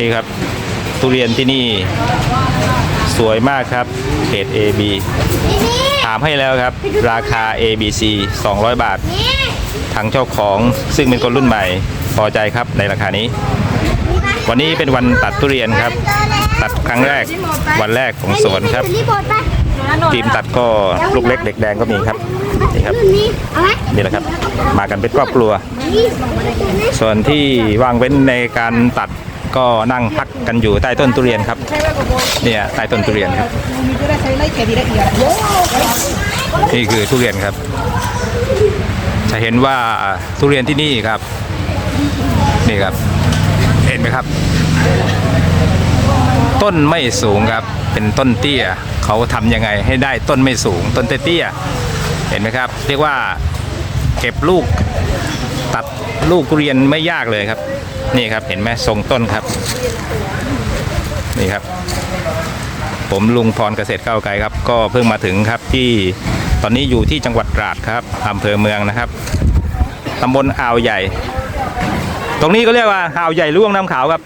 นี่ครับ ทุเรียนที่นี่สวยมากครับเกรด AB ถามให้แล้วครับ ราคา ABC 200 บาททางเจ้าของซึ่งเป็นคนรุ่นใหม่พอใจครับในราคานี้ วันนี้เป็นวันตัดทุเรียนครับ ตัดครั้งแรกวันแรกของสวนครับรีบดไปทีมตัดก็ลูกเล็กเด็กแดงก็มีครับนี่ครับรุ่นนี้เอาไหมนี่แหละครับ มากันเป็นครอบครัวนี่ส่วนที่ว่างเว้นในการตัด ก็นั่งพักกันอยู่ใต้ต้นทุเรียนครับเนี่ยใต้ต้นทุเรียนครับนี่คือทุเรียนครับ จะเห็นว่าทุเรียนที่นี่ครับ นี่ครับ เห็นไหมครับ ต้นไม่สูงครับ เป็นต้นเตี้ยเขาทำยังไงให้ได้ต้นไม่สูง ต้นเตี้ยเห็นไหมครับ เรียกว่าเก็บลูก ตัดลูกทุเรียนไม่ยากเลยครับ นี่ครับเห็นไหมทรงต้นครับ นี่ครับ ผมลุงพรเกษตรก้าวไกลครับ ก็เพิ่งมาถึงครับที่ตอนนี้อยู่ที่จังหวัดตราดครับอำเภอเมืองนะครับตำบลอ่าวใหญ่ ตรงนี้ก็เรียกว่าอ่าวใหญ่ร่วงน้ำขาวครับ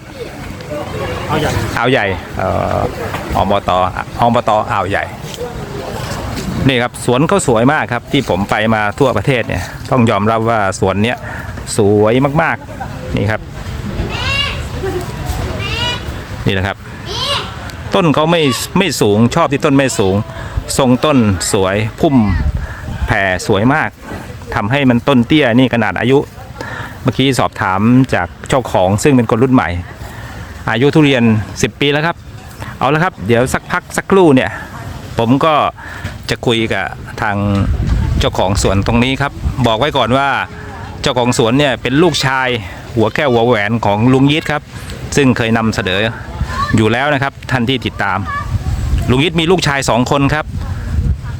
เอาอย่างอ่าวใหญ่เอ่ออบตอบตอ่าวใหญ่ นี่ครับสวนเขาสวยมากครับที่ผมไปมาทั่วประเทศเนี่ยต้องยอมรับว่าสวนเนี้ยสวยมากๆนี่ครับ นี่นะครับ ต้นเขาไม่ไม่สูงชอบที่ต้นไม่สูง ทรงต้นสวยพุ่มแผ่สวยมากทำให้มันต้นเตี้ยนี่ขนาดอายุ เมื่อกี้สอบถามจากเจ้าของซึ่งเป็นคนรุ่นใหม่ อายุทุเรียน 10 ปีแล้วครับ เอาละครับ เดี๋ยวสักพักสักครู่เนี่ย ผมก็ จะคุยกับทางเจ้าของสวนตรงนี้ครับ บอกไว้ก่อนว่าเจ้าของสวนเนี่ยเป็นลูกชายหัวแก้วหัวแหวนของลุงยิทครับ ซึ่งเคยนำเสนออยู่แล้วนะครับท่านที่ติดตาม ลุงยิทมีลูกชายสองคนครับ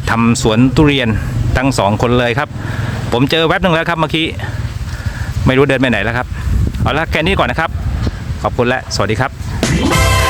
ทำสวนทุเรียนทั้งสองคนเลยครับ ผมเจอแวบหนึ่งแล้วครับเมื่อกี้ไม่รู้เดินไปไหนแล้วครับ เอาละแค่นี้ก่อนนะครับ ขอบคุณและสวัสดีครับ